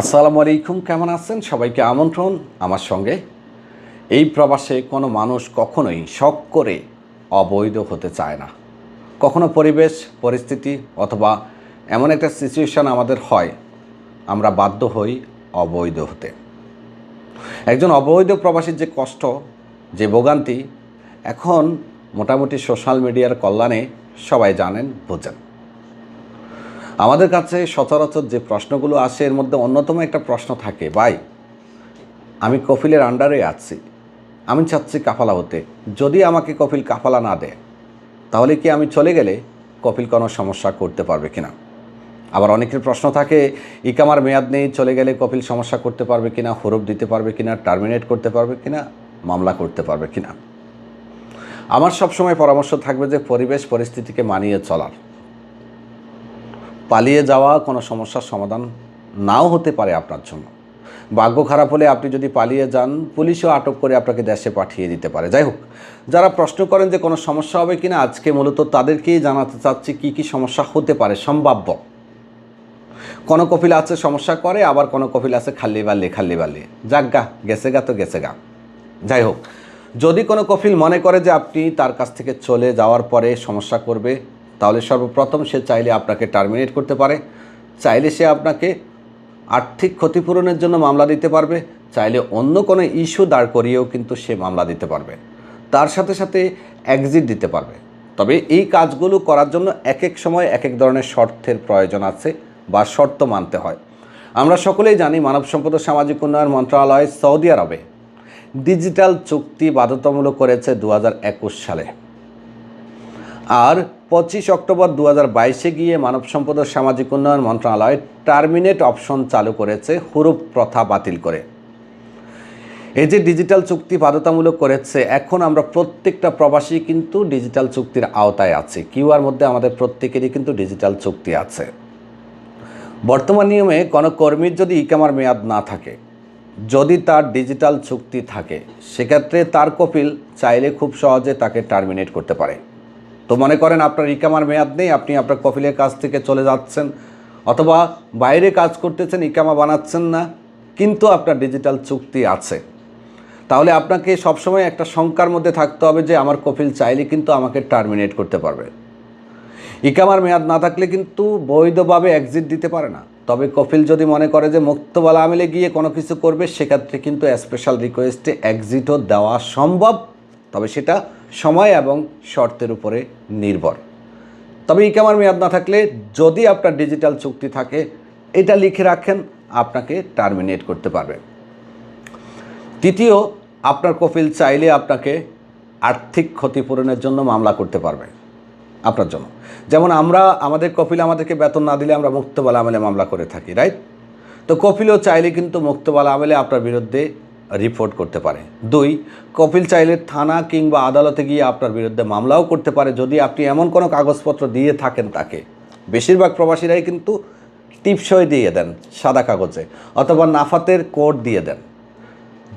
আসসালামু আলাইকুম, কেমন আছেন? সবাইকে আমন্ত্রণ আমার সঙ্গে। এই প্রবাসে কোনো মানুষ কখনোই শখ করে অবৈধ হতে চায় না। কখনো পরিবেশ, পরিস্থিতি অথবা এমন একটা সিচুয়েশন আমাদের হয়, আমরা বাধ্য হই অবৈধ হতে। একজন অবৈধ প্রবাসীর যে কষ্ট, যে ভোগান্তি, এখন মোটামুটি সোশ্যাল মিডিয়ার কল্যাণে সবাই জানেন, বোঝেন। আমাদের কাছে সচরাচর যে প্রশ্নগুলো আসে, এর মধ্যে অন্যতম একটা প্রশ্ন থাকে, ভাই, আমি কফিলের আন্ডারে আছি। আমি চাচ্ছি কাফালা হতে। যদি আমাকে কফিল কাফালা না দেয়, তাহলে কি আমি চলে গেলে কপিল কোনো সমস্যা করতে পারবে কিনা? আবার অনেকের প্রশ্ন থাকে ইকামার মেয়াদ নেই, চলে গেলে কপিল সমস্যা করতে পারবে কিনা? হরফ দিতে পারবে কিনা? টার্মিনেট করতে পারবে কিনা? মামলা করতে পারবে কিনা? আমার সবসময় পরামর্শ থাকবে যে পরিবেশ, পরিস্থিতিকে মানিয়ে চলার। পালিয়ে যাওয়া কোনো সমস্যার সমাধান নাও হতে পারে আপনার জন্য। ভাগ্য খারাপ হলে আপনি যদি পালিয়ে যান, পুলিশও আটক করে আপনাকে দেশে পাঠিয়ে দিতে পারে। যাই হোক, যারা প্রশ্ন করেন যে কোনো সমস্যা হবে কিনা, আজকে মূলত তাদেরকেই জানাতে চাচ্ছি কী কী সমস্যা হতে পারে সম্ভাব্য। কোনো কপিল আছে সমস্যা করে, আবার কোনো কপিল আছে খাল্লি বাল্লি খাল্লি বাল্লি যাক গা, গেছে গা তো গেছে গা। যাই হোক, যদি কোনো কপিল মনে করে যে আপনি তার কাছ থেকে চলে যাওয়ার পরে সমস্যা করবে তাহলে সর্বপ্রথম সে চাইলে আপনাকে টার্মিনেট করতে পারে। চাইলে সে আপনাকে আর্থিক ক্ষতিপূরণের জন্য মামলা দিতে পারবে। চাইলে অন্য কোনো ইস্যু দাঁড় করিয়েও কিন্তু সে মামলা দিতে পারবে। তার সাথে সাথে এক্সিট দিতে পারবে। তবে এই কাজগুলো করার জন্য এক এক সময় এক এক ধরনের শর্তের প্রয়োজন আছে বা শর্ত মানতে হয়। আমরা সকলেই জানি মানব সম্পদ সামাজিক উন্নয়ন মন্ত্রণালয় সৌদি আরবে ডিজিটাল চুক্তি বাধ্যতামূলক করেছে দু হাজার একুশ সালে। আর পঁচিশ অক্টোবর দু বাইশে গিয়ে মানব সম্পদ ও সামাজিক উন্নয়ন মন্ত্রণালয় টার্মিনেট অপশন চালু করেছে, হুরুপ প্রথা বাতিল করে। এই যে ডিজিটাল চুক্তি বাধ্যতামূলক করেছে, এখন আমরা প্রত্যেকটা প্রবাসী কিন্তু ডিজিটাল চুক্তির আওতায় আছি। কিউআর মধ্যে আমাদের প্রত্যেকেরই কিন্তু ডিজিটাল চুক্তি আছে। বর্তমান নিয়মে কোনো কর্মীর যদি ইকামার মেয়াদ না থাকে, যদি তার ডিজিটাল চুক্তি থাকে, সেক্ষেত্রে তার কপিল চাইলে খুব সহজে তাকে টার্মিনেট করতে পারে। তো মনে করেন আপনার ইকামার মেয়াদ নেই, আপনি আপনার কফিলের কাছ থেকে চলে যাচ্ছেন, অথবা বাইরে কাজ করতেছেন, ইকামা বানাচ্ছেন না, কিন্তু আপনার ডিজিটাল চুক্তি আছে। তাহলে আপনাকে সবসময় একটা শঙ্কার মধ্যে থাকতে হবে যে, আমার কপিল চাইলে কিন্তু আমাকে টার্মিনেট করতে পারবে। ইকামার মেয়াদ না থাকলে কিন্তু বৈধভাবে এক্সিট দিতে পারে না। তবে কফিল যদি মনে করে যে, মুক্তবালা আমিলে গিয়ে কোনো কিছু করবে, সেক্ষেত্রে কিন্তু স্পেশাল রিকোয়েস্টে এক্সিটও দেওয়া সম্ভব। তবে সেটা সময় এবং শর্তের উপরে নির্ভর। তবে ইকামার মেয়াদ না থাকলে যদি আপনার ডিজিটাল চুক্তি থাকে, এটা লিখে রাখেন, আপনাকে টার্মিনেট করতে পারবে। তৃতীয়, আপনার কপিল চাইলে আপনাকে আর্থিক ক্ষতিপূরণের জন্য মামলা করতে পারবে আপনার জন্য। যেমন আমরা, আমাদের কপিল আমাদেরকে বেতন না দিলে আমরা মুক্তবালা আমেলে মামলা করে থাকি রাইট তো কপিলও চাইলে কিন্তু মুক্তবালা আমেলে আপনার বিরুদ্ধে রিপোর্ট করতে পারে। দুই, কপিল চাইলে থানা কিংবা আদালতে গিয়ে আপনার বিরুদ্ধে মামলাও করতে পারে যদি আপনি এমন কোনো কাগজপত্র দিয়ে থাকেন তাকে। বেশিরভাগ প্রবাসীরাই কিন্তু টিপসই দিয়ে দেন সাদা কাগজে অথবা নাফাতের কোড দিয়ে দেন।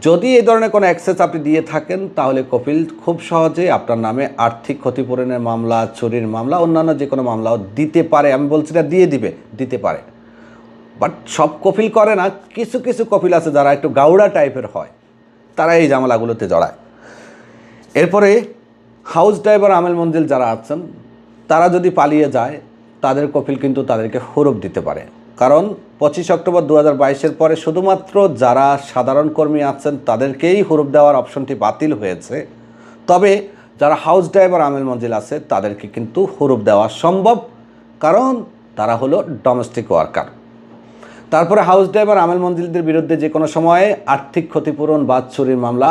যদি এই ধরনের কোনো অ্যাক্সেস আপনি দিয়ে থাকেন, তাহলে কপিল খুব সহজে আপনার নামে আর্থিক ক্ষতিপূরণের মামলা, চুরির মামলা, অন্যান্য যে কোনো মামলাও দিতে পারে। আমি বলছি না দিয়ে দিবে, দিতে পারে। বাট সব কপিল করে না, কিছু কিছু কপিল আছে যারা একটু গাউড়া টাইপের হয়, তারা এই ঝামেলাগুলোতে জড়ায়। এরপরে হাউস ড্রাইভার আমেল মঞ্জিল যারা আছেন, তারা যদি পালিয়ে যায়, তাদের কপিল কিন্তু তাদেরকে হরফ দিতে পারে। কারণ পঁচিশ অক্টোবর দু হাজার বাইশের পরে শুধুমাত্র যারা সাধারণ কর্মী আছেন, তাদেরকেই হরফ দেওয়ার অপশনটি বাতিল হয়েছে। তবে যারা হাউস ড্রাইভার আমেল মঞ্জিল আছে, তাদেরকে কিন্তু হরফ দেওয়া সম্ভব, কারণ তারা হলো ডোমেস্টিক ওয়ার্কার তারপরে হাউস ড্রাইভার আমেল মঞ্জিলদের বিরুদ্ধে যে কোনো সময়ে আর্থিক ক্ষতিপূরণ বা চুরির মামলা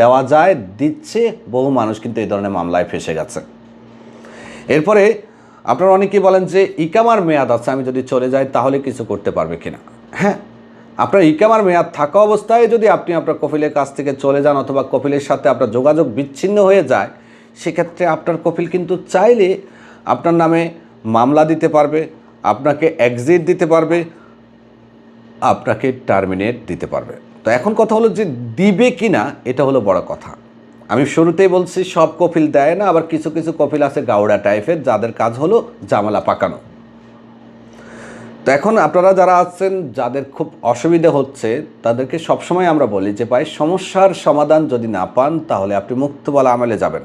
দেওয়া যায়, দিচ্ছে বহু মানুষ কিন্তু এই ধরনের মামলায় ফেসে গেছে। এরপরে আপনারা অনেকেই বলেন যে ইকামার মেয়াদ আছে, আমি যদি চলে যাই তাহলে কিছু করতে পারবে কিনা? হ্যাঁ আপনার ইকামার মেয়াদ থাকা অবস্থায় যদি আপনি আপনার কপিলের কাছ থেকে চলে যান অথবা কপিলের সাথে আপনার যোগাযোগ বিচ্ছিন্ন হয়ে যায়, সেক্ষেত্রে আপনার কপিল কিন্তু চাইলে আপনার নামে মামলা দিতে পারবে, আপনাকে এক্সিট দিতে পারবে আপনাকে টার্মিনেট দিতে পারবে। তো এখন কথা হলো যে দিবে কি না এটা হলো বড় কথা। আমি শুরুতেই বলছি, সব কপিল দেয় না, আবার কিছু কিছু কপিল আছে গাউড়া টাইপের যাদের কাজ হলো জামালা পাকানো। তো এখন আপনারা যারা আছেন, যাদের খুব অসুবিধা হচ্ছে, তাদেরকে সবসময় আমরা বলি যে, ভাই, সমস্যার সমাধান যদি না পান, তাহলে আপনি মুক্তবলা আমলে যাবেন।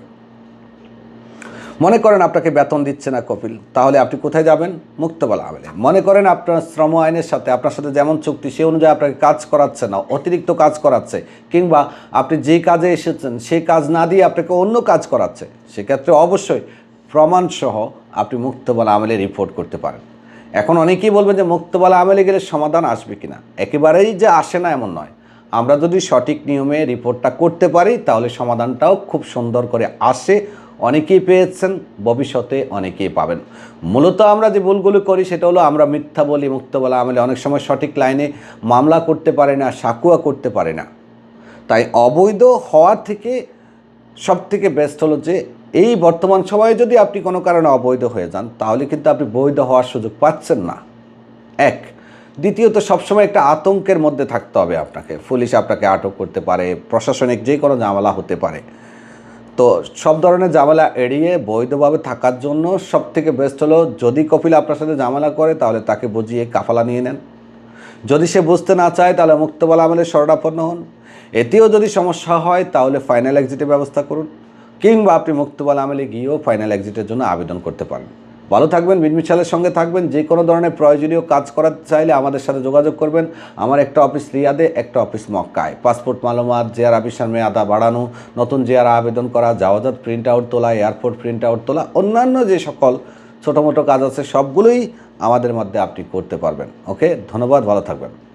মনে করেন আপনাকে বেতন দিচ্ছে না কপিল, তাহলে আপনি কোথায় যাবেন? মুক্তবলা আমলে মনে করেন আপনার শ্রম আইনের সাথে, আপনার সাথে যেমন চুক্তি, সে অনুযায়ী আপনাকে কাজ করাচ্ছে না, অতিরিক্ত কাজ করাচ্ছে, কিংবা আপনি যে কাজে এসেছেন সেই কাজ না দিয়ে আপনাকে অন্য কাজ করাচ্ছে, সেক্ষেত্রে অবশ্যই প্রমাণসহ আপনি মুক্তবলা আমলে রিপোর্ট করতে পারেন। এখন অনেকেই বলবেন যে মুক্তবলা আমলে গেলে সমাধান আসবে কিনা? একেবারেই যে আসে না এমন নয়। আমরা যদি সঠিক নিয়মে রিপোর্টটা করতে পারি, তাহলে সমাধানটাও খুব সুন্দর করে আসে অনেকেই পেয়েছেন, ভবিষ্যতে অনেকেই পাবেন। মূলত আমরা যে ভুলগুলো করি সেটা হলো আমরা মিথ্যা বলি, মুক্ত বলা আমলে। অনেক সময় সঠিক লাইনে মামলা করতে পারে না, সাকুয়া করতে পারে না। তাই অবৈধ হওয়া থেকে সব থেকে বেস্ট হলো যে, এই বর্তমান সময়ে যদি আপনি কোনো কারণে অবৈধ হয়ে যান, তাহলে কিন্তু আপনি বৈধ হওয়ার সুযোগ পাচ্ছেন না। এক। দ্বিতীয়ত, সবসময় একটা আতঙ্কের মধ্যে থাকতে হবে আপনাকে। পুলিশ আপনাকে আটক করতে পারে, প্রশাসনিক যে কোনো ঝামেলা হতে পারে। তো সব ধরনের ঝামেলা এড়িয়ে বৈধভাবে থাকার জন্য সব থেকে বেস্ট হলো, যদি কপিল আপনার সাথে ঝামেলা করে, তাহলে তাকে বুঝিয়ে কাফালা নিয়ে নেন। যদি সে বুঝতে না চায়, তাহলে মুক্তবালা আমাদের শরণাপন্ন হন। এতেও যদি সমস্যা হয়, তাহলে ফাইনাল এক্সিটের ব্যবস্থা করুন, কিংবা আপনি মুক্তবালা আমলে গিয়েও ফাইনাল এক্সিটের জন্য আবেদন করতে পারেন। ভালো থাকবেন বিনমিশালের সঙ্গে থাকবেন, যে কোনো ধরনের প্রয়োজনীয় কাজ করাতে চাইলে আমাদের সাথে যোগাযোগ করবেন। আমার একটা অফিস রিয়াদে, একটা অফিস মক্কায়। পাসপোর্ট মালুমাত জেয়ার আবিসার মেয়াদা বাড়ানো, নতুন জেয়ার আবেদন করা, জাওয়াজাত প্রিন্ট আউট তোলা, এয়ারপোর্ট প্রিন্ট আউট তোলা, অন্যান্য যে সকল ছোটো মোটো কাজ আছে, সবগুলোই আমাদের মধ্যে আপনি করতে পারবেন। ওকে, ধন্যবাদ, ভালো থাকবেন।